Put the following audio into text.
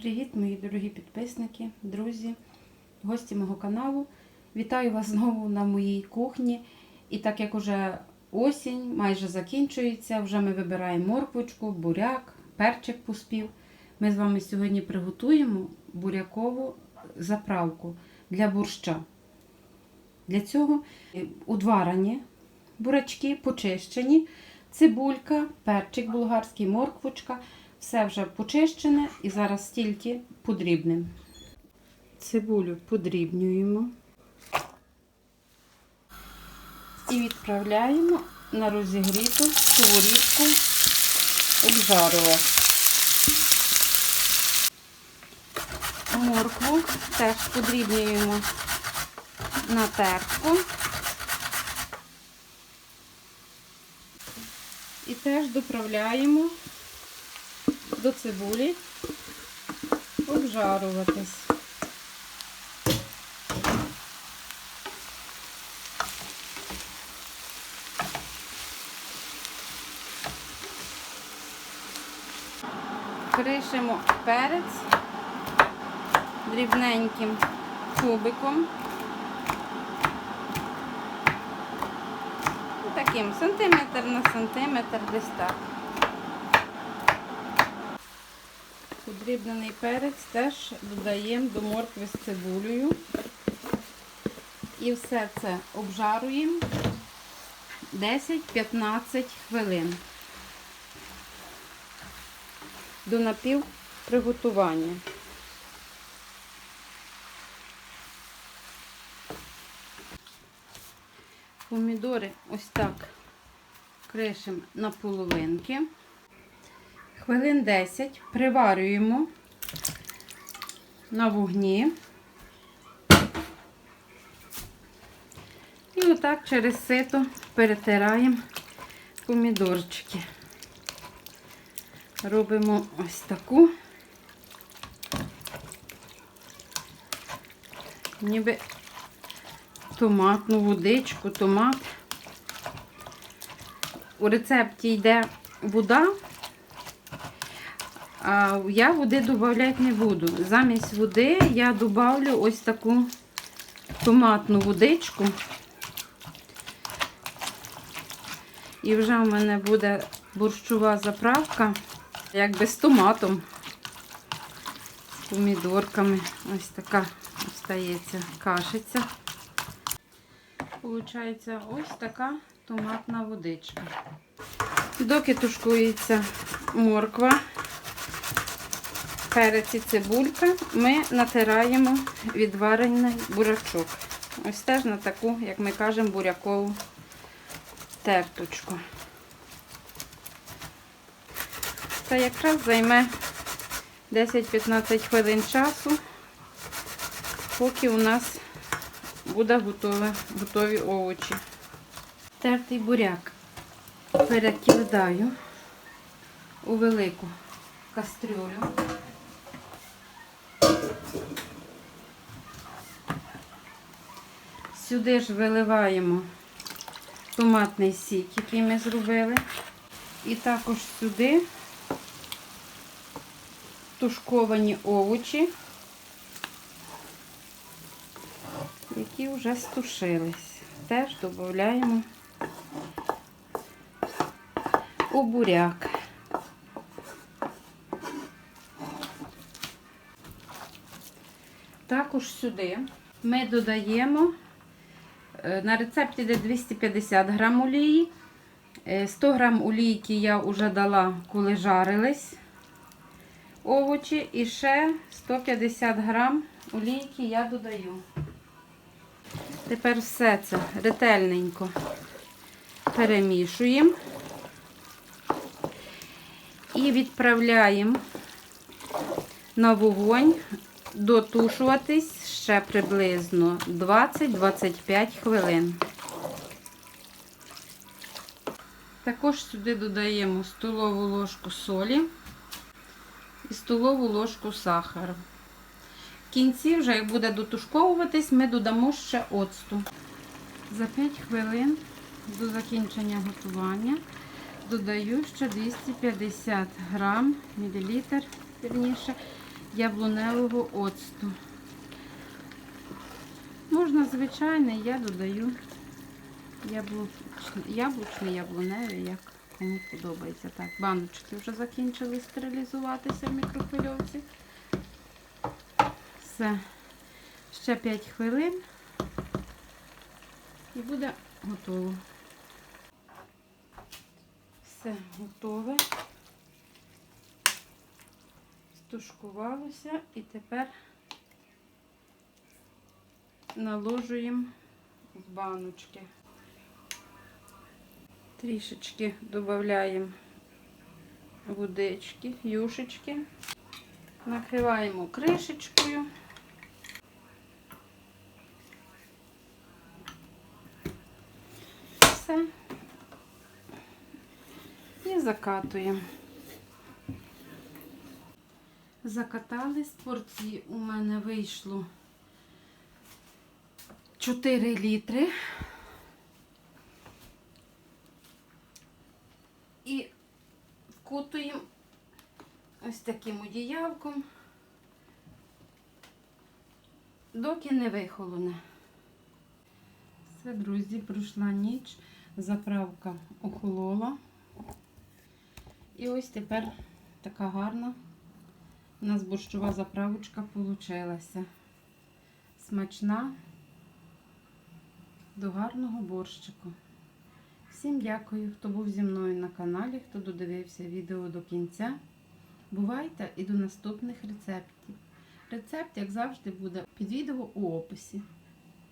Привіт, мої дорогі підписники, друзі, гості мого каналу. Вітаю вас знову на моїй кухні. І так як уже осінь майже закінчується, вже ми вибираємо морквочку, буряк, перчик поспів. Ми з вами сьогодні приготуємо бурякову заправку для борща. Для цього удварені бурячки почищені, цибулька, перчик болгарський, морквочка. Все вже почищене і зараз тільки подрібнемо. Цибулю подрібнюємо і відправляємо на розігріту сковорідку обжарувати. Моркву теж подрібнюємо на терку. І теж доправляємо до цибулі обжаруватись. Кришимо перець дрібненьким кубиком. Таким сантиметр на сантиметр десь так. Подрібнений перець теж додаємо до моркви з цибулею. І все це обжаруємо 10-15 хвилин до напівприготування. Помідори ось так кришимо на половинки. Хвилин 10 приварюємо на вогні. І отак через сито перетираємо помідорчики. Робимо ось таку, ніби томатну водичку, томат. У рецепті йде вода, я води додавати не буду. Замість води я додавлю ось таку томатну водичку. І вже в мене буде борщова заправка, якби з томатом, з помідорками. Ось така остається кашиця. Получається ось така томатна водичка. Доки тушкується морква, перець і цибулька, ми натираємо відварений бурячок. Ось теж на таку, як ми кажемо, бурякову терточку. Це якраз займе 10-15 хвилин часу, поки у нас буде готове, готові овочі. Тертий буряк перекидаю у велику кастрюлю. Сюди ж виливаємо томатний сік, який ми зробили. І також сюди тушковані овочі, які вже стушились. Теж додаємо у. Також сюди ми додаємо на рецепті де 250 грам олії. Е, 100 грам олійки я вже дала, коли жарились овочі. І ще 150 грам олійки я додаю. Тепер все це ретельненько перемішуємо і відправляємо на вогонь дотушуватись ще приблизно 20-25 хвилин. Також сюди додаємо столову ложку солі і столову ложку сахару. В кінці, вже як буде дотушковуватись, ми додамо ще оцту. За 5 хвилин до закінчення готування додаю ще 250 грам, мілілітр, вірніше, яблуневого оцту. Можна звичайний, я додаю яблучний, яблуневий, як кому подобається. Так, баночки вже закінчили стерилізуватися в мікрохвильовці. Все. Ще 5 хвилин і буде готово. Все готове. Стушкувалося і тепер наложуємо в баночки. Трішечки додаємо водички, юшечки. Накриваємо кришечкою. Все. І закатуємо. Закатали з порції у мене вийшло 4 літри. І вкутуємо ось таким одіявком, доки не вихолоне. Все, друзі, пройшла ніч, заправка охолола. І ось тепер така гарна у нас борщова заправочка получилася. Смачна до гарного борщику. Всім дякую, хто був зі мною на каналі, хто додивився відео до кінця. Бувайте і до наступних рецептів. Рецепт, як завжди, буде під відео у описі.